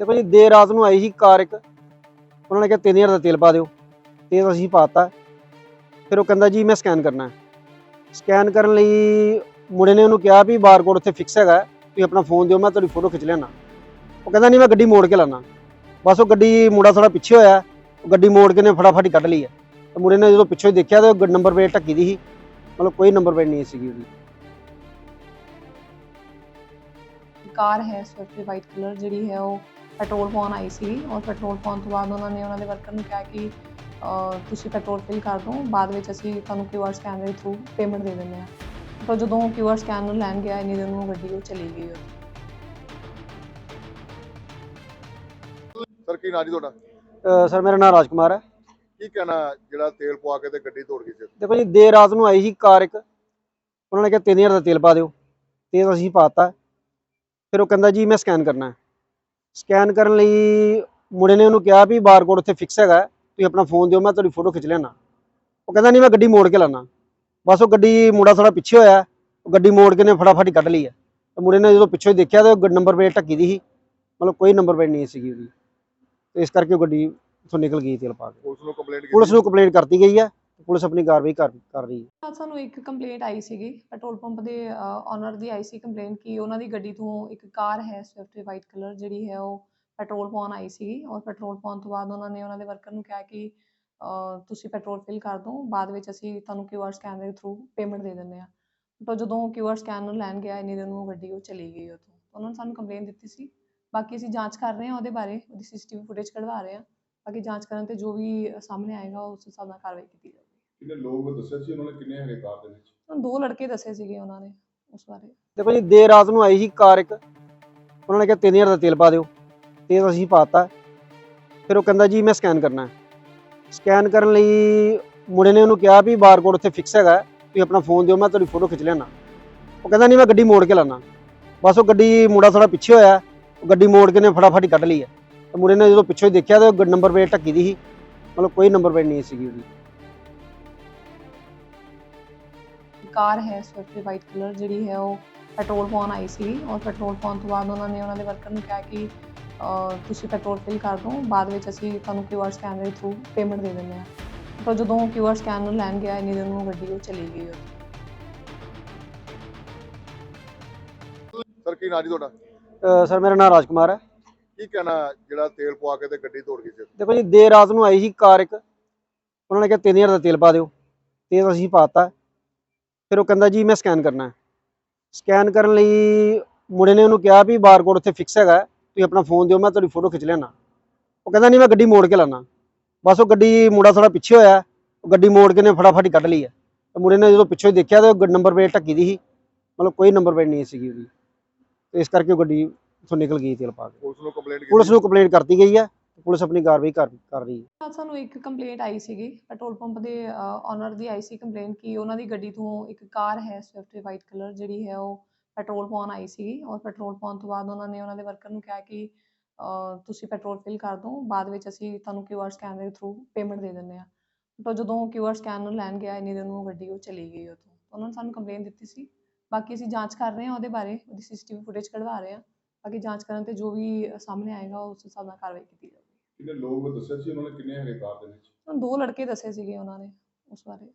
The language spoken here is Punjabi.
ਦੇਖੋ ਜੀ, ਦੇਰ ਰਾਤ ਨੂੰ ਆਈ ਸੀ ਕਾਰ ਇੱਕ। ਉਹਨਾਂ ਨੇ ਕਿਹਾ 3000 ਦਾ ਤੇਲ ਪਾ ਦਿਓ। ਤੇਲ ਅਸੀਂ ਪਾਤਾ। ਫਿਰ ਉਹ ਕਹਿੰਦਾ, ਜੀ, ਮੈਂ ਸਕੈਨ ਕਰਨਾ ਸਕੈਨ ਕਰਨ ਲਈ ਮੁੰਡੇ ਨੇ ਉਹਨੂੰ ਕਿਹਾ ਵੀ ਬਾਰਕੋਡ ਉੱਥੇ ਫਿਕਸ ਹੈਗਾ ਤੁਸੀਂ ਆਪਣਾ ਫੋਨ ਦਿਓ, ਮੈਂ ਤੁਹਾਡੀ ਫੋਟੋ ਖਿੱਚ ਲੈਣਾ ਉਹ ਕਹਿੰਦਾ, ਨਹੀਂ, ਮੈਂ ਗੱਡੀ ਮੋੜ ਕੇ ਲਾਣਾ ਬਸ ਉਹ ਗੱਡੀ, ਮੁੰਡਾ ਥੋੜਾ ਪਿੱਛੇ ਹੋਇਆ ਉਹ ਗੱਡੀ ਮੋੜ ਕੇ ਨੇ ਫਟਾਫਟ ਕੱਢ ਲਈ ਹੈ। ਤੇ ਮੁੰਡੇ ਨੇ ਜਦੋਂ ਪਿੱਛੇ ਦੇਖਿਆ, ਤੇ ਉਹ ਨੰਬਰ ਪਲੇਟ ਢੱਕੀ ਦੀ ਸੀ। ਮਤਲਬ ਕੋਈ ਨੰਬਰ ਪਲੇਟ ਨਹੀਂ ਸੀਗੀ ਉਹਦੀ। ਕਾਰ ਹੈ ਸਵਿਫਟ ਵਾਈਟ ਕਲਰ ਜਿਹੜੀ ਹੈ ਉਹ ਪੈਟਰੋਲ ਪਾਉਣ ਆਈ ਸੀ ਔਰ ਪੈਟਰੋਲ ਪਾਉਣ ਤੋਂ ਬਾਅਦ ਉਹਨਾਂ ਨੇ ਉਹਨਾਂ ਦੇ ਵਰਕਰ ਨੂੰ ਕਿਹਾ ਕਿ ਤੁਸੀਂ ਪੈਟਰੋਲ ਫਿਲ ਕਰ ਦਿਓ ਬਾਅਦ ਵਿੱਚ ਅਸੀਂ ਤੁਹਾਨੂੰ ਕਿਊਆਰ ਸਕੈਨ ਦੇ ਥਰੂ ਪੇਮੈਂਟ ਦੇ ਦਿੰਦੇ ਹਾਂ। ਤਾਂ ਜਦੋਂ ਕਿਊਆਰ ਸਕੈਨ ਨੂੰ ਲੈਣ ਗਿਆ ਇੰਨੀ ਦਿਨ ਨੂੰ ਗੱਡੀ ਉਹ ਚਲੀ ਗਈ ਉਹ ਸਰ ਕੀ ਨਾਂ ਜੀ ਤੁਹਾਡਾ? ਸਰ ਮੇਰਾ ਨਾਮ ਰਾਜਕੁਮਾਰ ਹੈ। ਕੀ ਕਹਿਣਾ ਜਿਹੜਾ ਤੇਲ ਪਵਾ ਕੇ ਤੇ ਗੱਡੀ ਤੋੜ ਗਈ ਸੀ? ਦੇਖੋ ਜੀ ਦੇਰ ਰਾਤ ਨੂੰ ਆਈ ਸੀ ਕਾਰ ਇੱਕ। ਉਹਨਾਂ ਨੇ ਕਿਹਾ 3000 ਦਾ ਤੇਲ ਪਾ ਦਿਓ। ਤੇ ਅਸੀਂ ਪਾਤਾ। ਫਿਰ ਉਹ ਕਹਿੰਦਾ ਜੀ ਮੈਂ ਸਕੈਨ ਕਰਨਾ ਸਕੈਨ ਕਰਨ ਲਈ ਮੁੰਡੇ ਨੇ ਉਹਨੂੰ ਕਿਹਾ ਵੀ ਬਾਰਕੋਡ ਉੱਥੇ ਫਿਕਸ ਹੈਗਾ ਤੁਸੀਂ ਆਪਣਾ ਫੋਨ ਦਿਓ ਮੈਂ ਤੁਹਾਡੀ ਫੋਟੋ ਖਿੱਚ ਲੈਣਾ ਉਹ ਕਹਿੰਦਾ ਨਹੀਂ ਮੈਂ ਗੱਡੀ ਮੋੜ ਕੇ ਲਾਣਾ ਬਸ ਉਹ ਗੱਡੀ ਮੁੰਡਾ ਥੋੜਾ ਪਿੱਛੇ ਹੋਇਆ ਉਹ ਗੱਡੀ ਮੋੜ ਕੇ ਨੇ ਫਟਾਫਟ ਕੱਢ ਲਈ ਹੈ। ਤੇ ਮੁੰਡੇ ਨੇ ਜਦੋਂ ਪਿੱਛੇ ਦੇਖਿਆ ਤੇ ਉਹ ਨੰਬਰ ਪਲੇਟ ਢੱਕੀ ਦੀ ਸੀ ਮਤਲਬ ਕੋਈ ਨੰਬਰ ਪਲੇਟ ਨਹੀਂ ਸੀਗੀ ਉਹਦੀ। ਤੇ ਇਸ ਕਰਕੇ ਉਹ ਗੱਡੀ ਉੱਥੋਂ ਨਿਕਲ ਗਈ ਤੇਲ ਪਾ ਕੇ। ਪੁਲਿਸ ਨੂੰ ਕੰਪਲੇਂਟ ਕਰਤੀ ਗਈ ਹੈ। ਪੁਲਿਸ ਆਪਣੀ ਕਾਰਵਾਈ ਕਰ ਕਰ ਰਹੀ ਹੈ। ਅੱਜ ਸਾਨੂੰ ਇੱਕ ਕੰਪਲੇਂਟ ਆਈ ਸੀਗੀ। ਪੈਟਰੋਲ ਪੰਪ ਦੇ ਓਨਰ ਦੀ ਆਈ ਸੀ ਕੰਪਲੇਂਟ ਕਿ ਉਹਨਾਂ ਦੀ ਗੱਡੀ ਤੋਂ ਇੱਕ ਕਾਰ ਹੈ ਸਵਿਫਟ ਵਾਈਟ ਕਲਰ ਜਿਹੜੀ ਹੈ, ਉਹ ਪੈਟਰੋਲ ਪਾਉਣ ਆਈ ਸੀਗੀ ਔਰ ਪੈਟਰੋਲ ਪਾਉਣ ਤੋਂ ਬਾਅਦ ਉਹਨਾਂ ਨੇ ਉਹਨਾਂ ਦੇ ਵਰਕਰ ਨੂੰ ਕਿਹਾ ਕਿ ਤੁਸੀਂ ਪੈਟਰੋਲ ਫਿਲ ਕਰ ਦਿਓ, ਬਾਅਦ ਵਿੱਚ ਅਸੀਂ ਤੁਹਾਨੂੰ ਕਿਊਆਰ ਸਕੈਨ ਦੇ ਥਰੂ ਪੇਮੈਂਟ ਦੇ ਦਿੰਦੇ ਹਾਂ। ਤਾਂ ਜਦੋਂ ਕਿਊਆਰ ਸਕੈਨ ਨੂੰ ਲੈਣ ਗਿਆ, ਇੰਨੀ ਦਿਨ ਉਹ ਗੱਡੀ ਉਹ ਚਲੀ ਗਈ ਉੱਥੋਂ। ਉਹਨਾਂ ਨੇ ਸਾਨੂੰ ਕੰਪਲੇਂਟ ਦਿੱਤੀ ਸੀ। ਬਾਕੀ ਅਸੀਂ ਜਾਂਚ ਕਰ ਰਹੇ ਹਾਂ ਉਹਦੇ ਬਾਰੇ, ਉਹਦੀ ਸੀਸੀਟੀਵੀ ਫੁਟੇਜ ਕਢਵਾ ਰਹੇ ਹਾਂ। ਬਾਕੀ ਜਾਂਚ ਕਰਨ ਤੇ ਜੋ ਵੀ ਸਾਹਮਣੇ ਆਏਗਾ, ਉਸ ਹਿਸਾਬ ਨਾਲ ਕਾਰਵਾਈ ਕੀਤੀ ਜਾਵੇਗੀ ਕਿੰਨੇ ਲੋਕ ਦੱਸਿਆ ਸੀ ਉਹਨਾਂ ਨੇ ਕਿੰਨੇ ਹੈਗੇ ਕਾਰ ਦੇ ਵਿੱਚ? ਹੁਣ ਦੋ ਲੜਕੇ ਦੱਸੇ ਸੀਗੇ ਉਹਨਾਂ ਨੇ ਉਸ ਬਾਰੇ। ਦੇਖੋ ਜੀ ਦੇਰ ਰਾਤ ਨੂੰ ਆਈ ਸੀ ਕਾਰ ਇੱਕ। ਉਹਨਾਂ ਨੇ ਕਿਹਾ 3000 ਦਾ ਤੇਲ ਪਾ ਦਿਓ। ਤੇ ਅਸੀਂ ਪਾਤਾ। ਫਿਰ ਉਹ ਕਹਿੰਦਾ ਜੀ ਮੈਂ ਸਕੈਨ ਕਰਨਾ ਸਕੈਨ ਕਰਨ ਲਈ ਮੁੰਡੇ ਨੇ ਉਹਨੂੰ ਕਿਹਾ ਵੀ ਬਾਰਕੋਡ ਉੱਥੇ ਫਿਕਸ ਹੈਗਾ ਤੁਸੀਂ ਆਪਣਾ ਫੋਨ ਦਿਓ ਮੈਂ ਤੁਹਾਡੀ ਫੋਟੋ ਖਿੱਚ ਲੈਣਾ ਉਹ ਕਹਿੰਦਾ ਨਹੀਂ ਮੈਂ ਗੱਡੀ ਮੋੜ ਕੇ ਲਾਣਾ ਬਸ ਉਹ ਗੱਡੀ ਮੁੰਡਾ ਥੋੜਾ ਪਿੱਛੇ ਹੋਇਆ ਉਹ ਗੱਡੀ ਮੋੜ ਕੇ ਨੇ ਫਟਾਫਟ ਹੀ ਕੱਢ ਲਈ ਹੈ। ਤੇ ਮੁੰਡੇ ਨੇ ਜਦੋਂ ਪਿੱਛੇ ਦੇਖਿਆ ਤੇ ਉਹ ਨੰਬਰ ਪਲੇਟ ਢੱਕੀ ਦੀ ਸੀ। ਮਤਲਬ ਕੋਈ ਨੰਬਰ ਪਲੇਟ ਨਹੀਂ ਸੀਗੀ ਉਹਦੀ। ਕਾਰ ਹੈ ਸਵਿਫਟ ਵਾਈਟ ਕਲਰ ਜਿਹੜੀ ਹੈ ਉਹ ਪੈਟਰੋਲ ਪਾਉਣ ਆਈ ਸੀ ਔਰ ਪੈਟਰੋਲ ਪਾਉਣ ਤੋਂ ਬਾਅਦ ਉਹਨਾਂ ਨੇ ਉਹਨਾਂ ਦੇ ਵਰਕਰ ਨੂੰ ਕਿਹਾ ਕਿ ਤੁਸੀਂ ਪੈਟਰੋਲ ਫਿਲ ਕਰ ਦਿਓ ਬਾਅਦ ਵਿੱਚ ਅਸੀਂ ਤੁਹਾਨੂੰ ਕਿਊਆਰ ਸਕੈਨ ਦੇ ਥਰੂ ਪੇਮੈਂਟ ਦੇ ਦਿੰਦੇ ਹਾਂ। ਤਾਂ ਜਦੋਂ ਕਿਊਆਰ ਸਕੈਨ ਨੂੰ ਲੈਣ ਗਿਆ ਇੰਨੀ ਦਿਨ ਨੂੰ ਗੱਡੀ ਉਹ ਚਲੀ ਗਈ ਸਰ ਕੀ ਨਾਂ ਜੀ ਤੁਹਾਡਾ? ਸਰ ਮੇਰਾ ਨਾਮ ਰਾਜਕੁਮਾਰ ਹੈ। ਕੀ ਕਹਿਣਾ ਜਿਹੜਾ ਤੇਲ ਪਵਾ ਕੇ ਤੇ ਗੱਡੀ ਤੋੜ ਗਈ ਸੀ? ਦੇਖੋ ਜੀ ਦੇਰ ਰਾਤ ਨੂੰ ਆਈ ਸੀ ਕਾਰ ਇੱਕ। ਉਹਨਾਂ ਨੇ ਕਿਹਾ 3000 ਦਾ ਤੇਲ ਪਾ ਦਿਓ। ਤੇ ਅਸੀਂ ਪਾਤਾ। ਫਿਰ ਉਹ ਕਹਿੰਦਾ ਜੀ ਮੈਂ ਸਕੈਨ ਕਰਨਾ ਸਕੈਨ ਕਰਨ ਲਈ ਮੁੰਡੇ ਨੇ ਉਹਨੂੰ ਕਿਹਾ ਵੀ ਬਾਰਕੋਡ ਉੱਥੇ ਫਿਕਸ ਹੈਗਾ ਤੁਸੀਂ ਆਪਣਾ ਫੋਨ ਦਿਓ ਮੈਂ ਤੁਹਾਡੀ ਫੋਟੋ ਖਿੱਚ ਲੈਣਾ ਉਹ ਕਹਿੰਦਾ ਨਹੀਂ ਮੈਂ ਗੱਡੀ ਮੋੜ ਕੇ ਲਾਣਾ ਬਸ ਉਹ ਗੱਡੀ ਮੁੰਡਾ ਥੋੜਾ ਪਿੱਛੇ ਹੋਇਆ ਉਹ ਗੱਡੀ ਮੋੜ ਕੇ ਨੇ ਫਟਾਫਟ ਕੱਢ ਲਈ ਹੈ। ਤੇ ਮੁੰਡੇ ਨੇ ਜਦੋਂ ਪਿੱਛੇ ਦੇਖਿਆ ਤੇ ਉਹ ਨੰਬਰ ਪਲੇਟ ਢੱਕੀ ਦੀ ਸੀ। ਮਤਲਬ ਕੋਈ ਨੰਬਰ ਪਲੇਟ ਨਹੀਂ ਸੀਗੀ ਉਹਦੀ। ਤੇ ਇਸ ਕਰਕੇ ਉਹ ਗੱਡੀ ਉੱਥੋਂ ਨਿਕਲ ਗਈ ਤੇਲ ਪਾ ਕੇ। ਪੁਲਿਸ ਨੂੰ ਕੰਪਲੇਂਟ ਕੀਤੀ ਪੁਲਿਸ ਨੂੰ ਕੰਪਲੇਂਟ ਕਰਤੀ ਗਈ ਹੈ। ਪੁਲਿਸ ਆਪਣੀ ਕਾਰਵਾਈ ਕਰ ਕਰ ਰਹੀ ਹੈ। ਅੱਜ ਸਾਨੂੰ ਇੱਕ ਕੰਪਲੇਂਟ ਆਈ ਸੀਗੀ, ਪੈਟਰੋਲ ਪੰਪ ਦੇ ਓਨਰ ਦੀ ਆਈ ਸੀ ਕੰਪਲੇਂਟ ਕਿ ਉਹਨਾਂ ਦੀ ਗੱਡੀ ਤੋਂ ਇੱਕ ਕਾਰ ਹੈ ਸਵਿਫਟ ਵਾਈਟ ਕਲਰ ਜਿਹੜੀ ਹੈ, ਉਹ ਪੈਟਰੋਲ ਪਾਉਣ ਆਈ ਸੀਗੀ ਔਰ ਪੈਟਰੋਲ ਪਾਉਣ ਤੋਂ ਬਾਅਦ ਉਹਨਾਂ ਨੇ ਉਹਨਾਂ ਦੇ ਵਰਕਰ ਨੂੰ ਕਿਹਾ ਕਿ ਤੁਸੀਂ ਪੈਟਰੋਲ ਫਿਲ ਕਰ ਦਿਓ, ਬਾਅਦ ਵਿੱਚ ਅਸੀਂ ਤੁਹਾਨੂੰ ਕਿਊਆਰ ਸਕੈਨ ਦੇ ਥਰੂ ਪੇਮੈਂਟ ਦੇ ਦਿੰਦੇ ਹਾਂ। ਤਾਂ ਜਦੋਂ ਕਿਊਆਰ ਸਕੈਨ ਨੂੰ ਲੈਣ ਗਿਆ, ਇੰਨੀ ਦਿਨ ਨੂੰ ਗੱਡੀ ਉਹ ਚਲੀ ਗਈ ਉੱਥੋਂ। ਉਹਨਾਂ ਨੇ ਸਾਨੂੰ ਕੰਪਲੇਂਟ ਦਿੱਤੀ ਸੀ। ਬਾਕੀ ਅਸੀਂ ਜਾਂਚ ਕਰ ਰਹੇ ਹਾਂ ਉਹਦੇ ਬਾਰੇ, ਉਹਦੀ ਸੀਸੀਟੀਵੀ ਫੁਟੇਜ ਕਢਵਾ ਰਹੇ ਹਾਂ। ਬਾਕੀ ਜਾਂਚ ਕਰਨ ਤੇ ਜੋ ਵੀ ਸਾਹਮਣੇ ਆਏਗਾ, ਉਸ ਹਿਸਾਬ ਨਾਲ ਕਾਰਵਾਈ ਕੀਤੀ ਜਾਵੇਗੀ ਕਿੰਨੇ ਲੋਕ ਦੱਸਿਆ ਸੀ ਉਹਨਾਂ ਨੇ ਕਿੰਨੇ ਹੈਗੇ ਕਾਰ ਦੇ ਵਿੱਚ? ਹੁਣ ਦੋ ਲੜਕੇ ਦੱਸੇ ਸੀਗੇ ਉਹਨਾਂ ਨੇ ਉਸ ਬਾਰੇ।